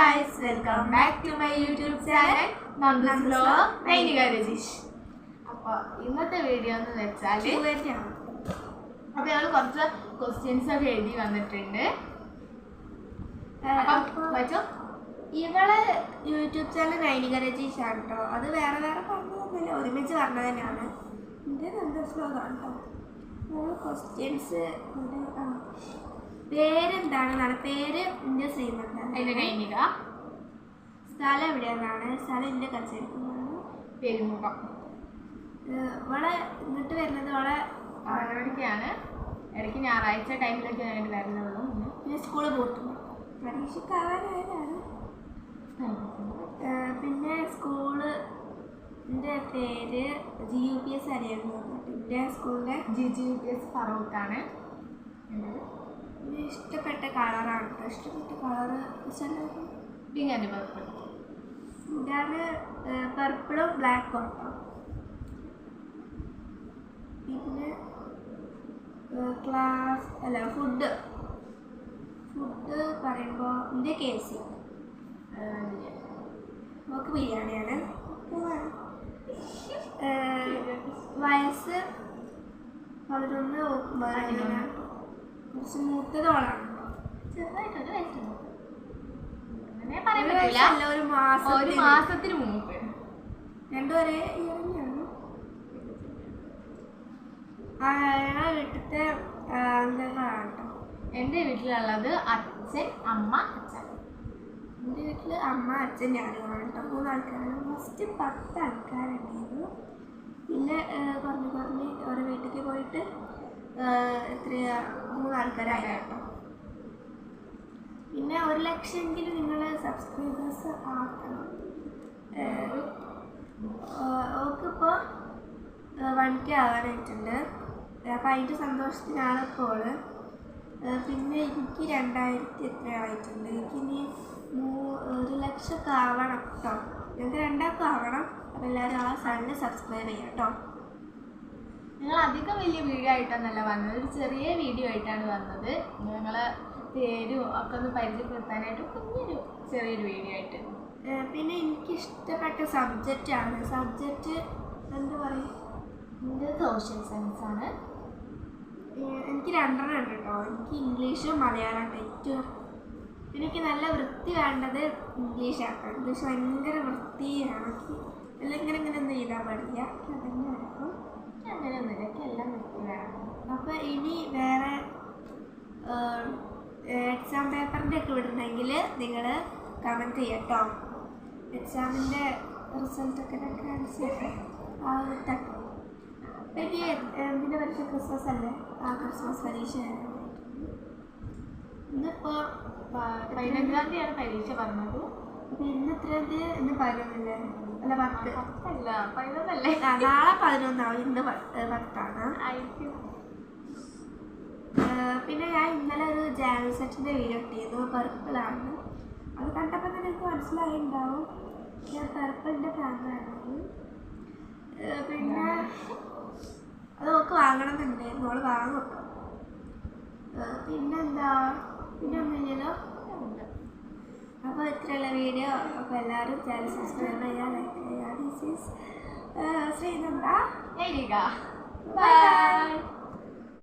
Guys welcome back to my YouTube channel Nandas blog Nainika Rajeesh അപ്പോൾ ഇന്നത്തെ video എന്ന് വെച്ചാൽ അപ്പോൾ ഞങ്ങൾ കുറച്ച് ക്വസ്റ്റ്യൻസ് ഒക്കെ എഴുതി വന്നിട്ടുണ്ട്. വച്ചോ ഇവൾ യൂട്യൂബ് ചാനൽ നൈനിക രജീഷ് ആണ് കേട്ടോ അത് വേറെ വേറെ പറഞ്ഞതൊന്നുമില്ല. ഒരുമിച്ച് പറഞ്ഞത് തന്നെയാണ്. എന്റെ നന്ദസ്ലോകാണ് കേട്ടോ നമ്മൾ ക്വസ്റ്റ്യൻസ് പേരെന്താണെന്നാണ് പേര് എന്റെ ശ്രീമന്താണ് നൈനിക സ്ഥലം എവിടെയെന്നാണ് സ്ഥലം എന്റെ കച്ചേരിക്കുന്നതാണ് പെരുമുഖം. ഇങ്ങോട്ട് വരുന്നത് വളരെ പരിപാടിക്കാണ് ഇടയ്ക്ക് ഞായറാഴ്ച ടൈമിലൊക്കെ അങ്ങനെ വരുന്നുള്ളൂ. പിന്നെ സ്കൂളിൽ പോയിട്ടു പരീക്ഷക്കാവാനായതാണ് ഏഹ് പിന്നെ സ്കൂൾ എന്റെ പേര് ജി യു പി എസ് അറിയായിരുന്നു എന്റെ സ്കൂളിലെ G G U P S ഫറൂഖാണ് ഇഷ്ടപ്പെട്ട കളറാണ്. ഇഷ്ടപ്പെട്ട കളറ് ഞാൻ പർപ്പിൾ ഇതാണ് പർപ്പിളും ബ്ലാക്കും പിന്നെ ക്ലാസ് അല്ല ഫുഡ് ഫുഡ് പറയുമ്പോൾ എന്റെ കെ സി നമുക്ക് ബിരിയാണിയാണ്. വയസ്സ് പതിനൊന്ന് പതിനൊന്ന്. കുറച്ച് മൂത്തതോളാണ് ചെറുതായിട്ടൊരു വയസ്സുണ്ട്. അങ്ങനെ പറയാൻ പറ്റില്ല വയസ്സല്ല, ഒരു മാസം ഒരു മാസത്തിന് മുമ്പ്. രണ്ടുപേരെ ഇയർ തന്നെയാണ് ആ ഞങ്ങളെ വീട്ടിലത്തെ അംഗങ്ങളാണ് കേട്ടോ എന്റെ വീട്ടിലുള്ളത് അച്ഛൻ അമ്മ അച്ഛൻ. എന്റെ വീട്ടിൽ അമ്മ അച്ഛൻ ഞാനുമാണ് കേട്ടോ മൂന്ന് ആൾക്കാരാണ് ഫസ്റ്റ് പത്ത് ആൾക്കാരുണ്ടായിരുന്നു പിന്നെ പറഞ്ഞു കുറഞ്ഞ് കുറഞ്ഞ് ഓരോ വീട്ടിലേക്ക് പോയിട്ട് മൂന്ന് ആൾക്കാരായി? പിന്നെ ഒരു ലക്ഷമെങ്കിലും നിങ്ങൾ സബ്സ്ക്രൈബേഴ്സ് ആക്കണം. ഓക്കിപ്പോൾ വൺ കെ ആവാനായിട്ടുണ്ട്. അപ്പം അതിന്റെ സന്തോഷത്തിനാണ് ഇപ്പോൾ പിന്നെ എനിക്ക് രണ്ടായിരത്തി എത്ര ആയിട്ടുണ്ട്. എനിക്കിനി മൂ ഒരു ലക്ഷമൊക്കെ ആവണം കേട്ടോ ഞങ്ങൾക്ക് രണ്ടാൾക്കും ആവണം. അപ്പം എല്ലാവരും ആ സാധനം സബ്സ്ക്രൈബ് ചെയ്യാം കേട്ടോ ഞങ്ങൾ അധികം വലിയ വീഡിയോ ആയിട്ടൊന്നല്ല വന്നത്. ഒരു ചെറിയ വീഡിയോ ആയിട്ടാണ് വന്നത്. ഞങ്ങളെ പേരും ഒക്കെ ഒന്ന് പരിചയപ്പെടുത്താനായിട്ട് കുഞ്ഞൊരു ചെറിയൊരു വീഡിയോ ആയിട്ട്. പിന്നെ എനിക്ക് ഇഷ്ടപ്പെട്ട സബ്ജക്റ്റ് ആണ്. സബ്ജക്റ്റ് എന്താ പറയുക സോഷ്യൽ സയൻസ് ആണ്. എനിക്ക് രണ്ടെണ്ണം ഉണ്ട് കേട്ടോ എനിക്ക് ഇംഗ്ലീഷും മലയാളം ഏറ്റവും എനിക്ക് നല്ല വൃത്തി വേണ്ടത് ഇംഗ്ലീഷാണ്. ഇംഗ്ലീഷ് ഭയങ്കര വൃത്തിയാണ്. എനിക്ക് എല്ലാം ഇങ്ങനെ ഇങ്ങനെ ഒന്നും എഴുതാൻ പാടില്ല. അതന്നെ അങ്ങനെയൊന്നുമില്ല എനിക്ക് എല്ലാം വൃത്തി വേണം. അപ്പോൾ ഇനി വേറെ എക്സാം പേപ്പറിന്റെ ഒക്കെ വിടണമെങ്കിൽ നിങ്ങൾ കമന്റ് ചെയ്യട്ടോ. എക്സാമിന്റെ എക്സാമിന്റെ റിസൾട്ടൊക്കെ ഞാൻ കാണിച്ചു ആ വിട്ടോ പിന്നെ എന്തിന്റെ പരീക്ഷ ക്രിസ്മസ് അല്ലേ? ആ ക്രിസ്മസ് പരീക്ഷ ഇന്നിപ്പോൾ പതിനഞ്ചാം തീയതിയാണ് പരീക്ഷ പറഞ്ഞത്. അപ്പം ഇന്ന് ഇത്രയും തീയതി ഇന്ന് പതിനൊന്നല്ലേ? അല്ല പത്ത്. പത്തല്ല പതിനൊന്നല്ലേ? നാളെ പതിനൊന്നാവും ഇന്ന് പത്താണ്. പിന്നെ ഞാൻ ഇന്നലെ ഒരു ജാനൽ സെറ്റിന്റെ വീഡിയോ ഇട്ടിരുന്നു പർപ്പിളാണ് അത് കണ്ടപ്പോൾ തന്നെ എനിക്ക് മനസ്സിലായിണ്ടാവും. ഞാൻ പർപ്പിളിന്റെ ഫാനാണ് പിന്നെ അത് നമുക്ക് വാങ്ങണം വാങ്ങണമെന്നുണ്ടായിരുന്നു അവൾ വാങ്ങും പിന്നെന്താ? പിന്നെ ഒന്നുമില്ലല്ലോ? അപ്പോൾ ഇത്രയുള്ള വീഡിയോ. അപ്പോൾ എല്ലാവരും ചാനൽ സബ്സ്ക്രൈബ് ചെയ്യുക ലൈക്ക് ചെയ്യുക this is Sreenanda bye bye